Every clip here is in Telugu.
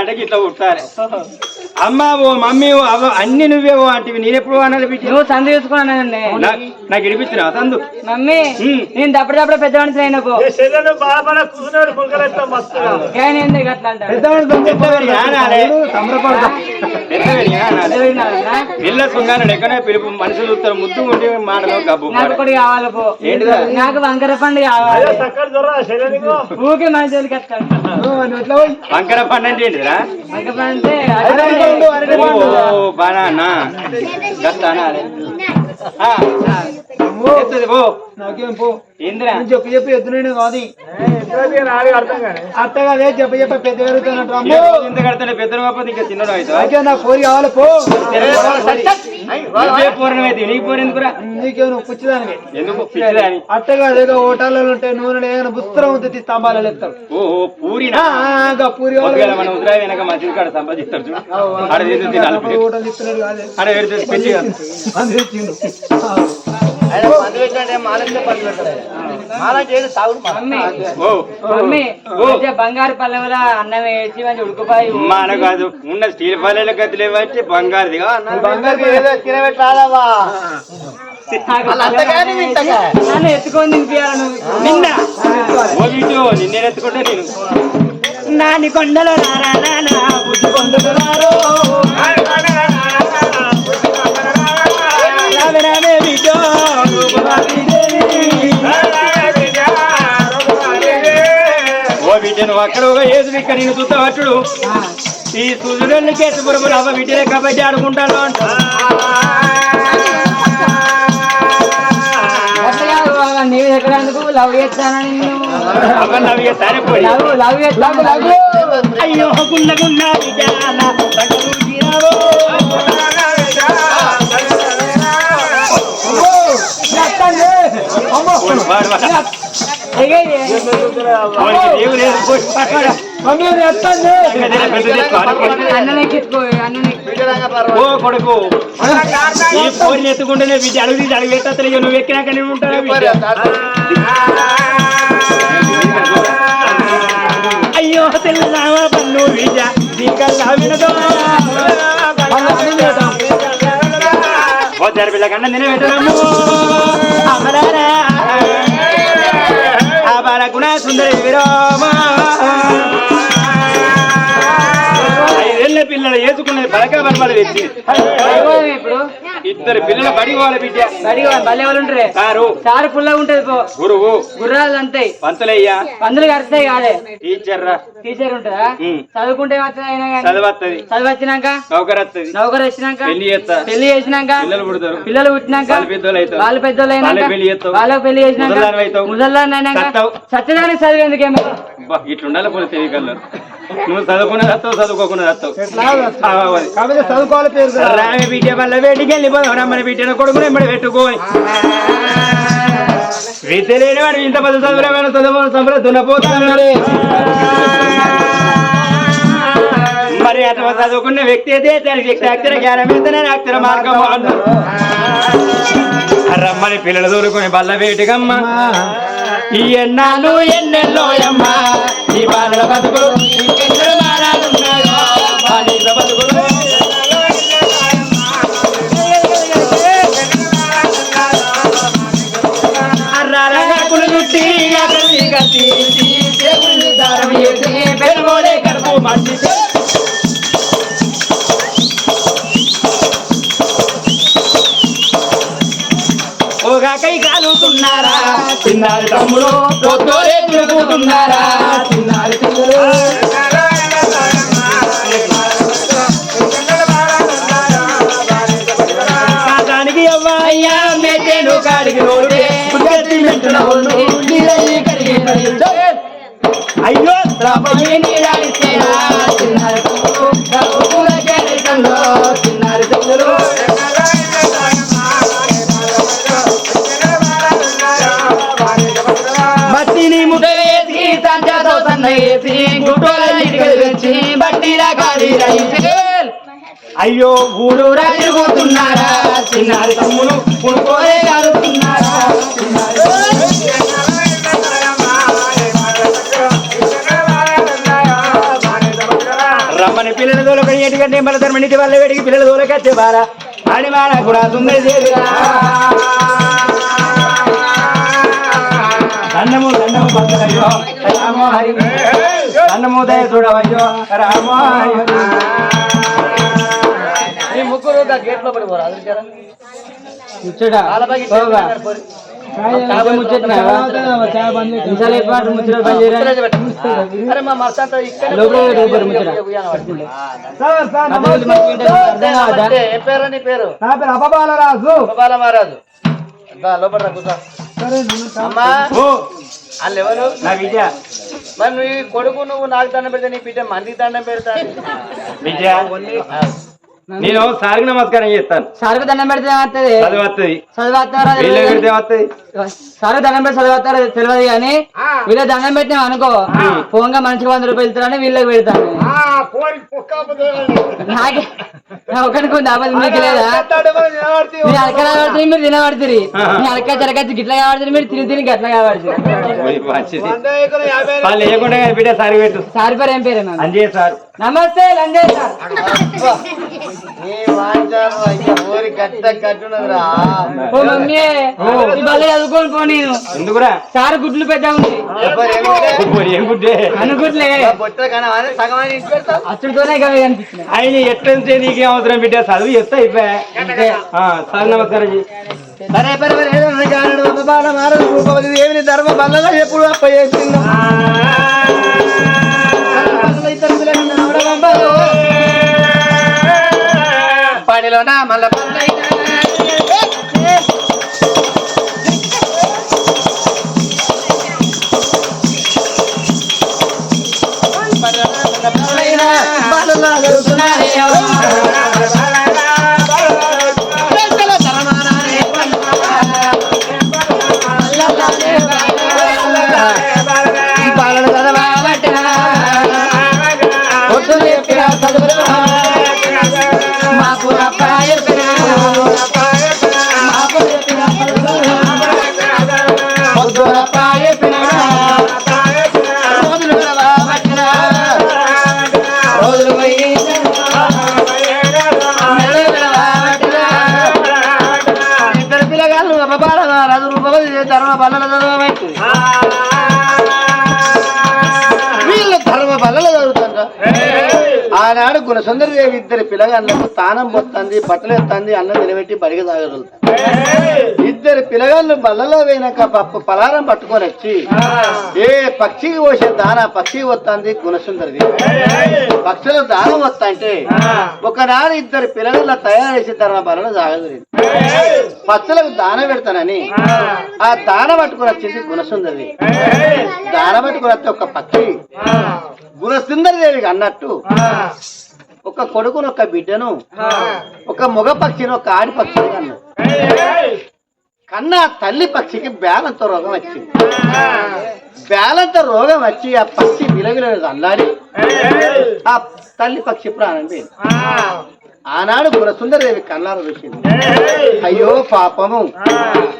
అంటే ఇట్లా పుట్టాలి అమ్మ ఓ మమ్మీ ఓ అవ్వ అన్ని నువ్వే ఓ అంటే నేను ఎప్పుడు అనాలి నువ్వు సందు చూసుకున్నానండి నాకు ఇడిపించిన సందు? మమ్మీ ఉమ్. నేను దప్పుడు పెద్ద మనిషి అయినా పో. శరీరం బాగా కూర్చున్నాడు పులకరెత్తాం మస్తుగా కానీ ఎందుకు అట్లా అంటాడు పెద్దవాడికి ఆనాలే. పెద్దవాడికి ఆనాలే. పిల్ల సుంగాను ఎక్కడే పిలుపు. మనుషులు చూస్తారు ముద్దు ఉండి మాటలు గబ్బు. నాకు ఒకటి కావాలి పో. ఏంటిదా? నాకు వంకర పండు కావాలి. చక్కటి దొర శరీరం ఊకే వస్తాడు వంకర పండు అంటే ఏంటిరా వంకర పండు అంటే ఓ బనానా నాకేం పో. నువ్వు చెప్పు చెప్పు ఎద్దునే కాదు. అత్త కాదే చెప్పు చెప్పు పెద్ద కడతానే పెద్దలు కాకపోతే ఇంకా చిన్నడు అవుతావా? నాకే నా కోరి కావాలి పో. పూర్ణం అయితే నీకు పూర నీకే నువ్వు పుచ్చిదానివి? ఎందుకు పిచ్చిదాని? అట్ట కాదు ఏదో హోటల్లో ఉంటే నూనె ఏదైనా బుస్త్రం ఉంది స్తంభాలు ఎత్తాడు ఓహో పూరినా? పూరి ఒకవేళ మన ఉత్తరాయి వెనక మంచిది కాడ సంపాదిస్తాడు చూడు. హోటల్ ఇస్తున్నాడు కాదు. ఆడ పెడితే బంగారు పల్లెముల అన్నం వేసి మంచి ఉడుకుపోయి మన కాదు ఉన్న స్టీల్ పల్లెల గతి లేవట్టి బంగారుదిగా అన్నాడు. బంగారు ఏదో తినబెట్టి రాదవ్వా నన్ను ఎత్తుకొని తినిపించాలి నిన్న. ఓ వీటు నిన్నే ఎత్తుకుంటా నేను. నాని కొండలో రారా నానా బుద్ధి కొండలు రారో. నువ్వు అక్కడ ఒక ఏసు ఇక్కడ నేను చూస్తా పట్టుడు ఈ సూర్యుడు కేసు పురుగులు అవ్వ బిడ్డలే కబడ్డీ ఆడుకుంటాను అంట. నీవు ఎక్కడ అందుకు లవ్ చేస్తానని లవ్ లవ్ చేస్తాను లవ్ అయ్యో గున్న గున్న విజయాన ఓ కొడుకు ఈ ఎత్తుకుంటేనే బిడ్డ అడుగు తీసి అడుగు పెట్టలేదు నువ్వు ఎక్కినాక నేను అయ్యో తెల్లవా పన్ను విజ వినదో పిల్ల కన్నా నేనే పెట్టడము అమరారా అమర గుణ సుందరి విరామ. పిల్లలు వేసుకున్నది బలక బలబల తెచ్చి. ఇప్పుడు? ఇద్దరు పిల్లలు బడి వాళ్ళ బిడ్డ. బడిగా బల్లె వాళ్ళు ఉంటారే సారు చారు పుల్లగా ఉంటది పో. గురువు. గుర్రాలు అంతాయి పంతులయ్యా. పందులు కరుస్తాయి కాదే. టీచర్ రా. టీచర్ ఉంటుందా. చదువుకుంటే చదవత్తది. చదువు వచ్చినాక నౌకరు వత్తది. నౌకరు వచ్చినాక? పెళ్ళి చేస్తా. పెళ్ళి చేసినాక? పిల్లలు పుడతారు. పిల్లలు పుట్టినాక? వాళ్ళు పెద్దోళ్ళు అవుతారు. వాళ్ళు పెద్దోళ్ళు అయినాక? వాళ్ళకి పెళ్ళి చేస్తావు. వాళ్ళకి పెళ్ళి చేసినాక. ముసలిదాన్ని అయినాక. సత్యదానికి చదివేందుకేమో ఇట్లుండాలి పోలీస్ తెలియగలరు నువ్వు చదువుకున్న చస్తావు చదువుకోకుండా చస్తావు కాకపోతే చదువుకోవాలి పేరు బిడ్డ వల్ల వెళ్ళిపోదాం రమ్మని బిడ్డన కొడుకుని ఎమ్మడి పెట్టుకోని విద్య ఇంత చదువులేమైనా చదువు సంబరం మరి అతను చదువుకున్న వ్యక్తి అయితే వ్యక్తి అక్షర జ్ఞానం అక్షర మార్గం అన్నారు రమ్మని పిల్లలు దూరుకుని బల్ల వేటికమ్మ ఈ ఎన్నాళ్ళు ఎన్నెల్లోయమ్మ ఈ బాలల బతుకులు ఇంకెన్నో మారాలున్నాయి ఓగా కై కాలుతున్నారా చిన్నారు తమ్ముడు. పొద్దులే తిరుగుతున్నారా చిన్నారు తమ్ముడు కాదానికి అవ్వాయ్యా మెట్టెను కాడికి నోడే మెట్టున ఒళ్ళు కడిగి. అయ్యో రాబోయే నీడాడిస్తేనా అయ్యో ఊరు తిరుగుతున్నారా? చిన్నారు తమ్ముడు పుడుకోలే రమ్మని పిల్లల మరి ఎటుకంటే మన ధర్మనిటి వల్ల వేడికి పిల్లలు దూరకచ్చే బారా అని మాన కూడా సుందరి దేవిరా దండము దండము పక్కనయ్యో రామో హరి దండము దయ చూడవయ్యో. రామో హరి ముగ్గురు గేట్ లోపల పేరు నీ పేరు. నా పేరు అపబాలరాజు. గోపాల మహారాజు లోపల కూర్చో. సరే అమ్మా ఓ. వాళ్ళు ఎవరు నా విద్య. మరి నువ్వు ఈ కొడుకు నువ్వు నాకు దండం పెడితే నీ బిడ్డ మందికి దండం పెడతా? విద్య. నేను సారికి నమస్కారం చేస్తాను. సార్కు దండం పెడితే ఏమవుతుంది? చదువు వస్తుంది చదివాతారా వీళ్ళ పెడితే సార్ దండం పెట్టి చదివాతారా తెలియదు కానీ వీళ్ళ దండం పెట్టినా అనుకో పోంగా మనిషికి వంద రూపాయలు ఇస్తారని వీళ్ళకి పెడతాను. నాకే ఆపద మీకు లేదా? మీరు కాబడుతుంది మీరు తినబడుతుంది మీ అడక జరగచ్చు గిట్ల కాబడుతుంది మీరు తిని తిని గట్ల కాబడుతుంది సారి పేరు ఏం పేరు నాన్న? అంజే సార్. నమస్తే సార్. ఎందుకురా? సార్ గుడ్లు పెద్ద ఉంది. అనుగుడ్లే అచ్చుడితోనే ఆయన ఎట్లంటే నీకేం అవసరం బిడ్డ? చదువు చెప్తా అయిపోయా సార్ నమస్కారం. సరే పరే పరే దేవిని ధర్మ బల్లగా ఎప్పుడు అప్ప చేసిండు? మళ్ళ ఆనాడు గుణసుందరి ఇద్దరు పిల్లగాళ్ళకు తానం పొత్తంది బట్టలు ఎత్తంది అన్నం నిలబెట్టి బడిగ తాగలుగుతారు ఇద్దరు పిల్లగాళ్ళు బల్లలో పోయినాక పప్పు పలారం పట్టుకొని వచ్చి ఏ పక్షికి పోసే దాన పక్షికి వస్తుంది గుణసుందరి పక్షుల పక్షులు దానం వస్తాంటే ఒకనాడు ఇద్దరు పిల్లగాళ్ళ తయారు చేసి ధర్మ బలలో తాగదు పక్షులకు దాన పెడతానని ఆ దాన పట్టుకొని వచ్చింది గుణసుందరి దాన పట్టుకొని వస్తే ఒక పక్షి గుణసుందరి దేవికి అన్నట్టు ఒక కొడుకును ఒక బిడ్డను ఒక మగ పక్షిని ఒక ఆడి పక్షిని అన్నది కన్నా తల్లి పక్షికి బేలంతో రోగం వచ్చింది. బేలంతో రోగం వచ్చి ఆ పక్షి విలవిల అల్లాడి ఆ తల్లి పక్షి ప్రాణం పోయింది ఆనాడు గుణసుందరదేవి కళ్ళారు చూసింది అయ్యో పాపము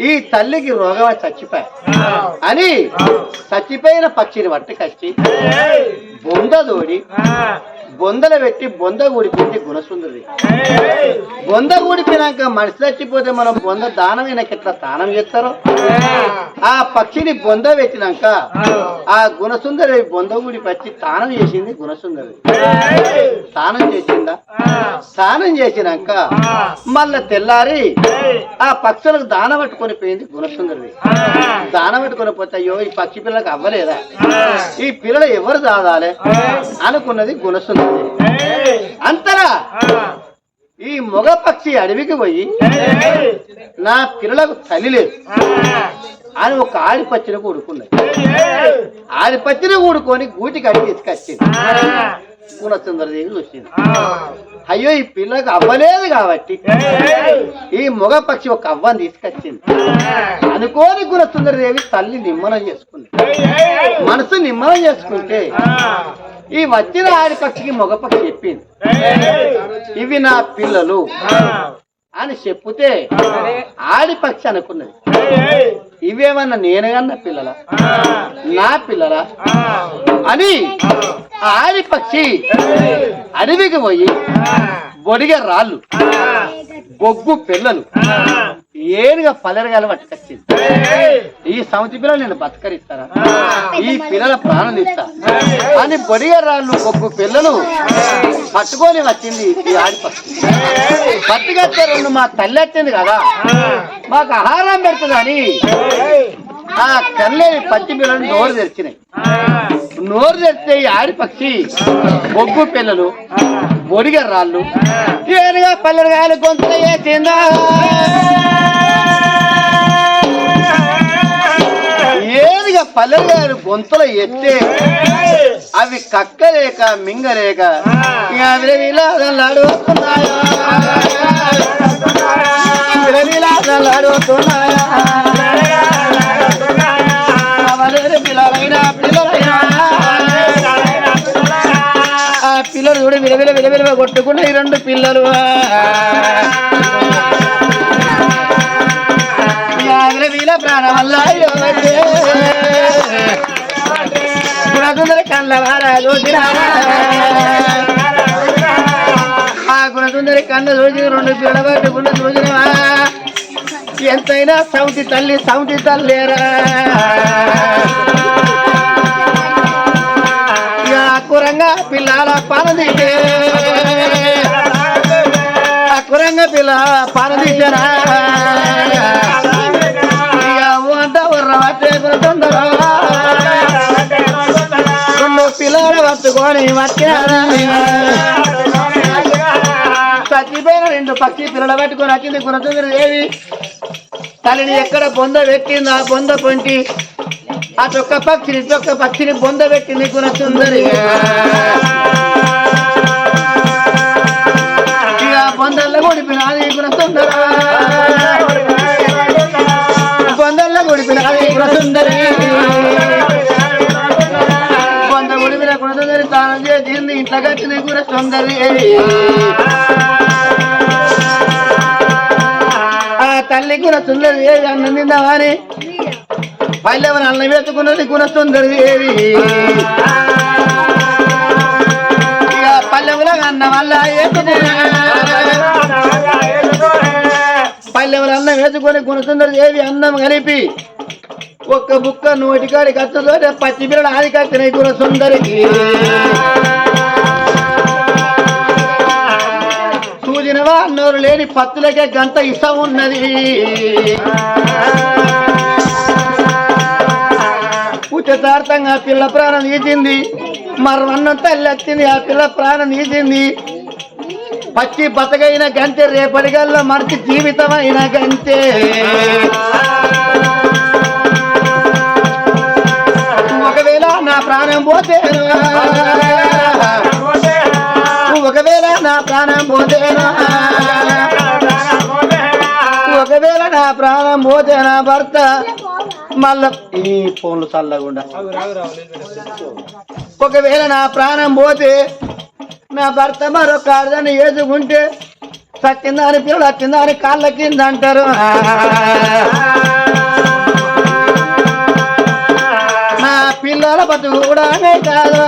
ఈ తల్లికి రోగం చచ్చిపోయా అని చచ్చిపోయిన పక్షిని పట్టుకొచ్చి బొంద దోడి బొందలు పెట్టి బొంద ఊడిపోయింది గుణసుందరి బొంద ఊడిపోయినాక మనిషి చచ్చిపోతే మనం బొంద దానమైనకి ఎట్లా దానం చేస్తారో? ఆ పక్షిని బొంద పెట్టినాక ఆ గుణసుందరి బొంద ఊడిపచ్చి తానం చేసింది గుణసుందరి స్నానం చేసిందా? స్నానం చేసినాక మళ్ళా తెల్లారి ఆ పక్షులకు దాన పట్టుకొని పోయింది గుణసుందరి దాన పట్టుకొని పోతే అయ్యో ఈ పక్షి పిల్లలకు అవ్వలేదా? ఈ పిల్లలు ఎవరు దాదాలే? అనుకున్నది గుణసుందరి అంతరా? ఈ మొగ పక్షి అడవికి పోయి నా పిల్లలకు తల్లి లేదు. అని ఒక ఆడిపచ్చిని కూడుకున్నది. ఆడిపచ్చిని కూడుకొని గూటికి అడిగి తీసుకొచ్చింది. గుణసుందరదేవి చూసింది. అయ్యో ఈ పిల్లలకు అవ్వలేదు కాబట్టి ఈ మొగ పక్షి ఒక అవ్వని తీసుకొచ్చింది. అనుకోని గుణసుందరదేవి తల్లి నిమ్మనం చేసుకుంది. మనసు నిమ్మనం చేసుకుంటే ఈ వచ్చిన ఆడి పక్షికి మగ పక్షి చెప్పింది. ఇవి నా పిల్లలు. అని చెప్పుతే ఆడి పక్షి అనుకున్నది. ఇవేమన్నా నేను కన్న పిల్లల? నా పిల్లల? అని ఆ. ఆడి పక్షి అడవికి పోయి బొడిగ రాళ్ళు బొగ్గు పిల్లలు ఏనుగా పల్లెరగాలు పట్టుకొచ్చింది. ఈ సంవత్సరం పిల్లలు నేను బతకరిస్తారా? ఈ పిల్లల ప్రాణం ఇస్తా అని బొడిగ రాళ్ళు బొగ్గు పిల్లలు పట్టుకొని వచ్చింది ఈ ఆడిపక్షి పట్టుకొచ్చే రెండు మా తల్లి వచ్చింది కదా. మాకు ఆహారం పెడుతుందని ఆ కల్లేని పచ్చి పిల్లలు నోరు తెరిచినాయి. నోరు తెరిస్తే ఈ ఆడిపక్షి బొగ్గు పిల్లలు బొడిగ రాళ్ళు ఏనుగా పల్లెరగాయలు గొంతుల వేసిందా ఏనుగా పల్లెరగాయలు గొంతుల ఎత్తే అవి కక్కలేక మింగలేక పిల్లలు కూడా విలవిల విలవిల కొట్టుకున్న ఈ రెండు పిల్లలు. విలవిల ప్రాణం గుణసుందర కళ్ళ వారా ఆ గుణసుందరి కళ్ళ చూసి రెండు పిల్లలు గుండె చూసినవా? ఎంతైనా సౌతి తల్లి సౌతి తల్లేరా? అక్కురంగా కురంగా పిల్లల పాలదీసే ఆ కురంగా పిల్ల పాలదీసరా పట్టుకొని చచ్చిపోయిన రెండు పక్షి పిల్లలు పట్టుకొని వచ్చింది గుణచంద్ర దేవి తల్లిని ఎక్కడ బొంద పెట్టింది? ఆ బొంద పొంటి అటొక్క పక్షిని ఇటొక్క పక్షిని బొంద పెట్టింది గుణసుందరి బొందల్లో కొడిపినది గుణసుందర చేసింది ఇంట్లో కట్టింది ఆ తల్లి గుణ సుందరి ఏవి అన్నం తిందామని పల్లెవని అన్నం వేసుకున్నది గుణ సుందరి ఏవి ఇక పల్లెముల అన్నం వల్ల పల్లెవల అన్నం వేసుకొని గుణ సుందరి ఏవి అన్నం కలిపి ఒక్క బుక్క నోటికాడి కత్తతో పచ్చి పిల్లలు ఆది కట్టినాయి గుణ సుందరికి అన్నోరు లేని పత్తులకే గంత ఇష్టం ఉన్నది. ఉచితార్థంగా పిల్ల ప్రాణం తీసింది. మరణం తల్లి వచ్చింది ఆ పిల్ల ప్రాణం తీసింది. పచ్చి బతకైన గంతే రేపటికల్లా మనిషి జీవితమైన గంతే. ఒకవేళ నా ప్రాణం పోతే నా ప్రాణం పోతే నా భర్త? మళ్ళా ఈ ఫోన్లు చల్లకుండా ఒకవేళ నా ప్రాణం పోతే నా భర్త మరొక అర్థాన్ని వేసుకుంటే అని పిల్లలు అని కాళ్ళ కింద అంటారు. నా పిల్లల బతుకు కూడా కాదు.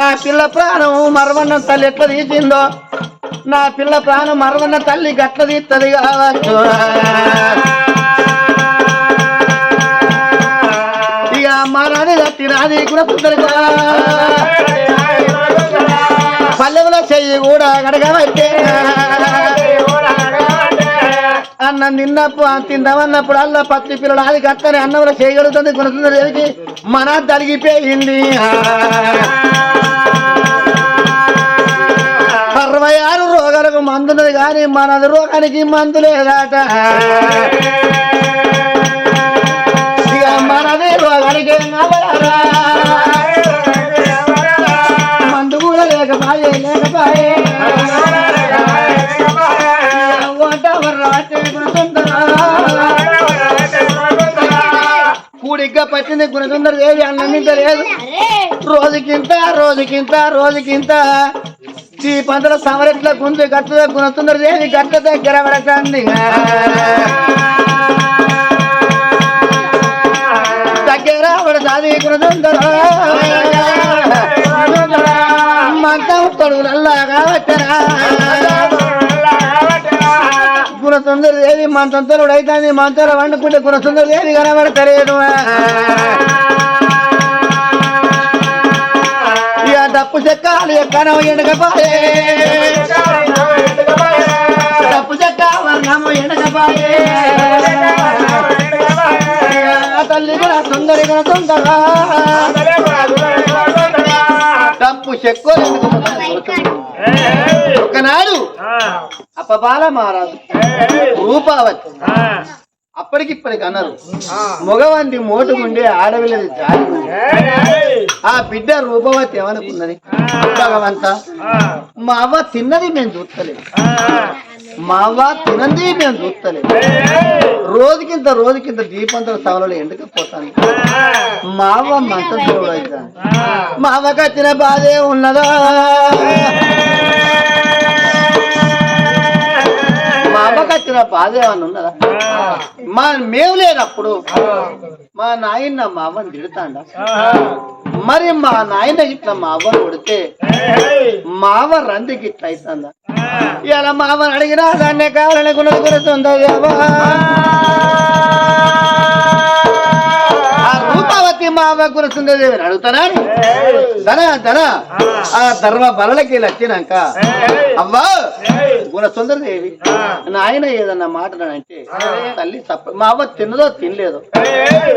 ఆ పిల్ల ప్రాణం మరవన్న తల్లి ఎట్లా తీసిందో నా పిల్ల ప్రాణం మరవన్న తల్లి గట్ల తీస్తుంది కావచ్చు. ఇక మరాది తట్టినాది కూడా సుందరిగా పల్లెములో చెయ్యి కూడా గడగబట్టే. అన్నం తిన్నప్పుడు తిందామన్నప్పుడు అల్ల పత్తి పిల్లలు అది కట్టని అన్నంలో చేయగలుగుతుంది కొనుక్కుంది మన తరిగిపోయింది మందున్నది కానీ మనది రోగానికి మందు లేదాట ఇక మనదే రోగానికి? మందు కూడా లేకపాయే లేకపాయే. కూడిగ్గా పట్టింది గుణసుందర దేవి అన్నం తింటలేదు రోజుకింత రోజుకింత రోజుకింత ఈ పంటల సమరెట్ల గుంజు గట్ల గుణసుందర దేవి గట్ల దగ్గర పడకండి దగ్గర పడతాది గుణసుందర మంచం తొడు లాగా వచ్చరా మన దేవి మంతంతరుడు అయితే మంతర వండుకుంటే గుణసుందర దేవి కనబడతలేదు డప్పు చెక్కాలి ఎక్కనో ఎనకపాయే. డప్పు చెక్క వర్ణము ఎనకపాయే. తల్లి గుణ సుందరి గుణ సుందర డప్పు చెక్కోలు ఒకనాడు అపబాల మహారాజు. రూపావతి. అప్పటికిప్పటికి అన్నారు. మగవంది మోటుకుండే ఆడవిల్లది జాలి. ఆ బిడ్డ రూపవతి ఏమనుకున్నది భగవంత మా అవ్వ తిన్నది మేము చూస్తలేదు మా అవ్వ తినది మేము చూస్తలేదు రోజుకింత రోజుకింత దీపంతో సవలలో ఎండకపోతాను మా అవ్వ మంత దేవుడు అవుతాను మా అవ్వకి వచ్చిన బాధే ఉన్నదా? వచ్చిన బాధ ఏమన్నా ఉన్నదా మా మేము లేనప్పుడు మా నాయన మా అవ్వని తిడతాండ. మరి మా నాయన ఇట్లా మా అవ్వను కొడితే మా అవ్వ రందికి ఇట్లా అవుతుందా ఇలా మా అవ్వని అడిగినా దాన్నే కావాలని గుణది మా అవ్వ గురుతుందేవి అడుగుతానా ధన ధన ఆ. ధర్మ బలలకి వచ్చినాక అవ్వా. గుణసుందర దేవి నాయన ఏదన్నా మాటనంటే తల్లి తప్ప మా అవ్వ తిన్నదో తినలేదు.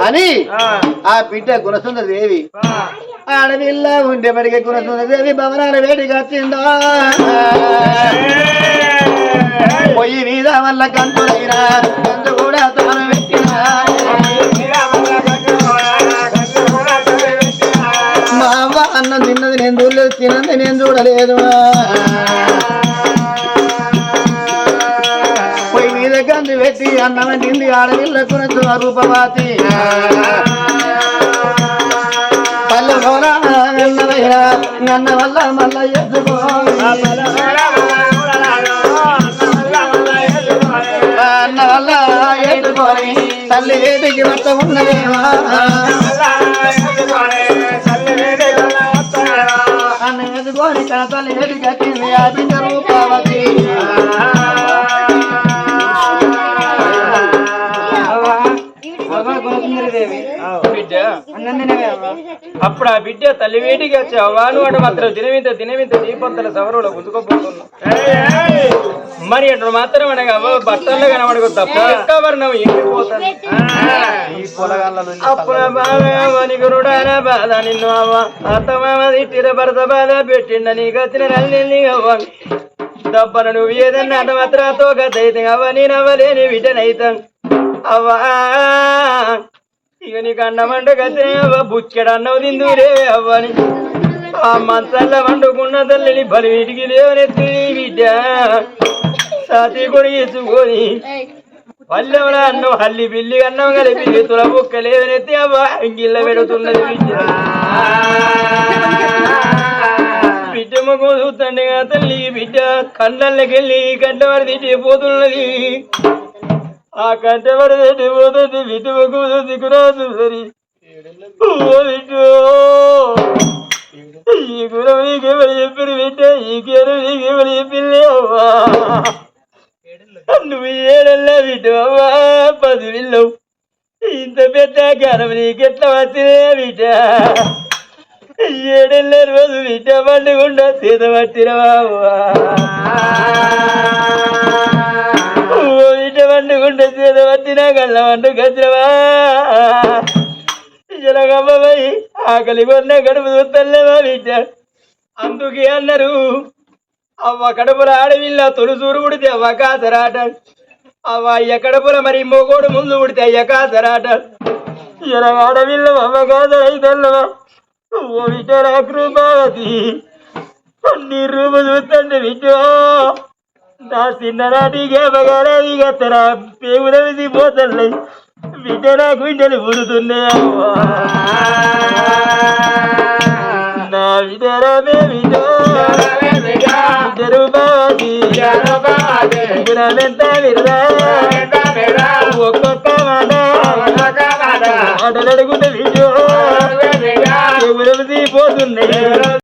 అని ఆ. బిడ్డ గుణసుందర దేవి ఆడవిల్ల ఉండే మరిగే గుణసుందర దేవి భవనాల వేడిగా తిందా. పొయ్యి మీద వల్ల కంతులైనా అన్నం తిన్నది నేను చూడలేదు తిన్నది నేను చూడలేదు. పొయ్యి మీద గంది పెట్టి అన్నం నింది ఆడవిళ్ళకు రూపవాతి పల్లె అన్నవయ్యా నన్న వల్ల మల్ల ఎత్తుకో అన్న వల్ల ఎత్తుకొని తల్లి వేదికి వస్త ఉన్నదేమా. అన్న ఎదుకొని తన తల్లి అప్పుడు ఆ బిడ్డ తల్లి వేటికి వచ్చి అవ్వాను వాడు మాత్రం దినవింత దినవింత దీపంతల సవరులో గుంజుకోపోతున్నా మరి అటు మాత్రం అనగా అవ్వ బట్టల్లో కనబడకు తప్ప వర్ణం ఎండిపోతుంది. అప్పుడు బాధ నిన్ను అవ్వ. అత్తమామ తిట్టిన భరత బాధ పెట్టిండ నీకు వచ్చిన నల్లి అవ్వ. దబ్బన నువ్వు ఏదన్నా అట మాత్రం తోకైతే అవ్వ. నేను అవ్వలేని విటనైతాం. అవ్వా! ఇక నీకు అన్నం వండుకొచ్చిన అవ్వ బుచ్చెడు అన్నం తిందురే అవ్వని. ఆ మంచల్ల వండుకున్న తల్లిని బలి వీటికి లేవనెత్తి బిడ్డ. సాతి కూడా వేసుకొని పల్లెముల అన్నం హల్లి బిల్లి అన్నం కలిపి తుల బుక్క లేవనెత్తి అవ్వ ఇంగిల్ల పెడుతున్నది బిడ్డ. బిడ్డ ముఖం చూస్తుండే తల్లి బిడ్డ కళ్ళకెళ్ళి కంట వరది పోతున్నది. ఆ కంట వరది పోతుంది బిడ్డ ముఖం దిగురాదు సరి ఈ గురం నీకేమని చెప్పిరు వింటే ఈ కేరు నీకేమని చెప్పింది అవ్వా నువ్వు ఏడల్లా బిడ్డవా పది విల్లవు ఇంత పెద్ద గనం నీకెట్లా వచ్చినే విట ఏడెళ్ళ రోజు బిడ్డ పండుగుండా సీత పట్టినవా? అంటుకుంటే బిడ్డ పండుగుండా సీత పట్టినా కళ్ళ వండు ఆకలి కొన్న గడుపు చూస్తలేవా బిడ్డ? అందుకే అన్నారు అవ్వ కడుపుల ఆడవిల్ల తొలుసూరు ఉడితే అవ్వ కాసరాట. అవ్వ అయ్య కడుపుల మరి మొగోడు ముందు ఉడితే అయ్య కాసరాట. ఇలా ఆడవిల్ల అవ్వ కాసరైతల్లవా ఓ విటరా కృపావతి. నీ రూపు చూస్తండి విటో నా చిన్ననాటి గేపగారాది గత్తరా పేగులవిసి పోతల్లై. విటరా గుండెలు పుడుతున్నాయవ్వా నా గుణమెంత ఒక్కొక్క మాట. మాటలడుకుంటే విజయో పోతున్నాయి